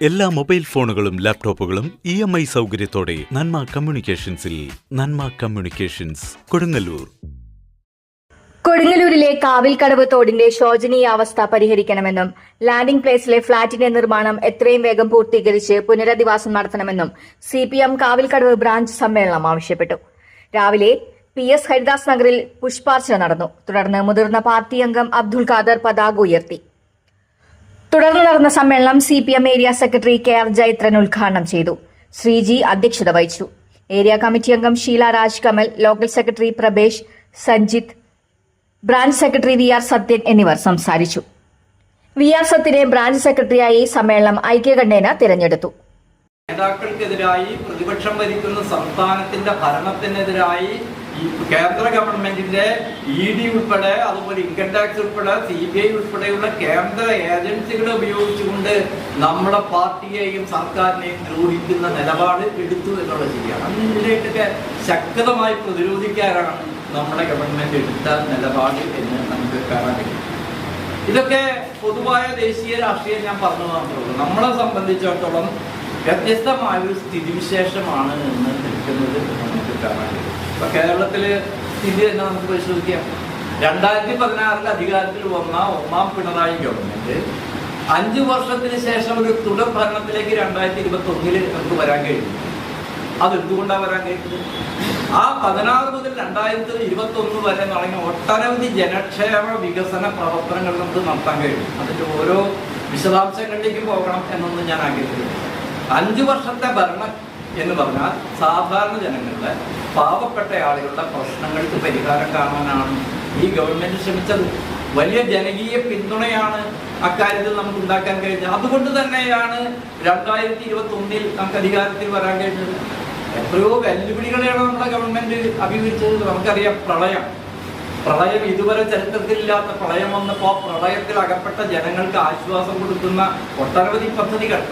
എല്ലാ മൊബൈൽ ഫോണുകളും ലാപ്ടോപ്പുകളും ഇ എം ഐ സൗകര്യത്തോടെ നന്മ കമ്മ്യൂണിക്കേഷൻസിൽ നന്മ കമ്മ്യൂണിക്കേഷൻസ് കൊടുങ്ങല്ലൂർ. കൊടുങ്ങല്ലൂരിലെ കാവിൽക്കടവ് തോടിന്റെ ശോചനീയാവസ്ഥ പരിഹരിക്കണമെന്നും ലാൻഡിംഗ് പ്ലേസിലെ ഫ്ളാറ്റിന്റെ നിർമ്മാണം എത്രയും വേഗം പൂർത്തീകരിച്ച് പുനരധിവാസം നടത്തണമെന്നും C P M Kavilkadavu branch സമ്മേളനം ആവശ്യപ്പെട്ടു. രാവിലെ പി എസ് ഹരിദാസ് നഗറിൽ പുഷ്പാർച്ചന നടന്നു. തുടർന്ന് മുതിർന്ന പാർട്ടി അംഗം അബ്ദുൾ ഖാദർ പതാക ഉയർത്തി. തുടർന്ന് നടന്ന സമ്മേളനം C P M area secretary K R Jaithran ഉദ്ഘാടനം ചെയ്തു. ശ്രീജി അധ്യക്ഷത വഹിച്ചു. ഏരിയ കമ്മിറ്റി അംഗം Sheela Raj Kamal local secretary Prabhesh Sanjith branch secretary V R Sathyan എന്നിവർ സംസാരിച്ചു. വി ആർ സത്യനെ ബ്രാഞ്ച് സെക്രട്ടറിയായി സമ്മേളനം ഐക്യകണ്ഠേന തിരഞ്ഞെടുത്തു. നേതാക്കൾക്കെതിരായി പ്രതിപക്ഷം ഭരിക്കുന്ന സംസ്ഥാനത്തിന്റെ ഭരണത്തിനെതിരായി ഈ കേന്ദ്ര ഗവൺമെന്റിന്റെ ഇ ഡി ഉൾപ്പെടെ അതുപോലെ ഇൻകം ടാക്സ് ഉൾപ്പെടെ സി ബി ഐ ഉൾപ്പെടെയുള്ള കേന്ദ്ര ഏജൻസികളെ ഉപയോഗിച്ചുകൊണ്ട് നമ്മുടെ പാർട്ടിയെയും സർക്കാരിനെയും ദ്രോഹിക്കുന്ന നിലപാട് എടുത്തു എന്നുള്ള ശരിയാണ്. അതിനെതിരായിട്ടൊക്കെ ശക്തമായി പ്രതിരോധിക്കാനാണ് നമ്മുടെ ഗവൺമെന്റ് എടുത്ത നിലപാട് എന്ന് നമുക്ക് കാണാൻ കഴിയും. ഇതൊക്കെ പൊതുവായ ദേശീയ രാഷ്ട്രീയം ഞാൻ പറഞ്ഞു മാത്രമുള്ളൂ നമ്മളെ സംബന്ധിച്ചിടത്തോളം വ്യത്യസ്തമായ ഒരു സ്ഥിതിവിശേഷമാണ് എന്ന് നിൽക്കുന്നത് നമുക്ക് കാണാൻ കഴിയും ഇപ്പൊ കേരളത്തിൽ ഇന്ത്യ തന്നെ നമുക്ക് പരിശോധിക്കാം. രണ്ടായിരത്തി പതിനാറിൽ അധികാരത്തിൽ വന്ന ഒന്നാം പിണറായി ഗവൺമെന്റ് അഞ്ചു വർഷത്തിന് ശേഷം ഒരു തുടർ ഭരണത്തിലേക്ക് രണ്ടായിരത്തി ഇരുപത്തി ഒന്നിൽ നമുക്ക് വരാൻ കഴിഞ്ഞു. അത് എന്തുകൊണ്ടാണ് വരാൻ കഴിഞ്ഞത്? ആ പതിനാറ് മുതൽ രണ്ടായിരത്തി ഇരുപത്തി ഒന്ന് വരെ തുടങ്ങിയ ഒട്ടനവധി ജനക്ഷേമ വികസന പ്രവർത്തനങ്ങൾ നമുക്ക് നടത്താൻ കഴിയും. അതിന്റെ ഓരോ വിശദാംശങ്ങളിലേക്ക് പോകണം എന്നൊന്നും ഞാൻ ആഗ്രഹിക്കുന്നു അഞ്ചു വർഷത്തെ ഭരണം എന്ന് പറഞ്ഞാൽ സാധാരണ ജനങ്ങളുടെ പാവപ്പെട്ട ആളുകളുടെ പ്രശ്നങ്ങൾക്ക് പരിഹാരം കാണാനാണ് ഈ ഗവൺമെന്റ് ശ്രമിച്ചത്. വലിയ ജനകീയ പിന്തുണയാണ് അക്കാര്യത്തിൽ നമുക്ക് ഉണ്ടാക്കാൻ കഴിഞ്ഞത്. അതുകൊണ്ട് തന്നെയാണ് രണ്ടായിരത്തി ഇരുപത്തി ഒന്നിൽ നമുക്ക് അധികാരത്തിൽ വരാൻ കഴിഞ്ഞത്. എത്രയോ വെല്ലുവിളികളെയാണ് നമ്മുടെ ഗവൺമെന്റ് അഭിമുഖിച്ചത് നമുക്കറിയാം. പ്രളയം. പ്രളയം ഇതുവരെ ചരിത്രത്തിലില്ലാത്ത പ്രളയം വന്നപ്പോൾ പ്രളയത്തിൽ അകപ്പെട്ട ജനങ്ങൾക്ക് ആശ്വാസം കൊടുക്കുന്ന ഒട്ടനവധി പദ്ധതികൾ.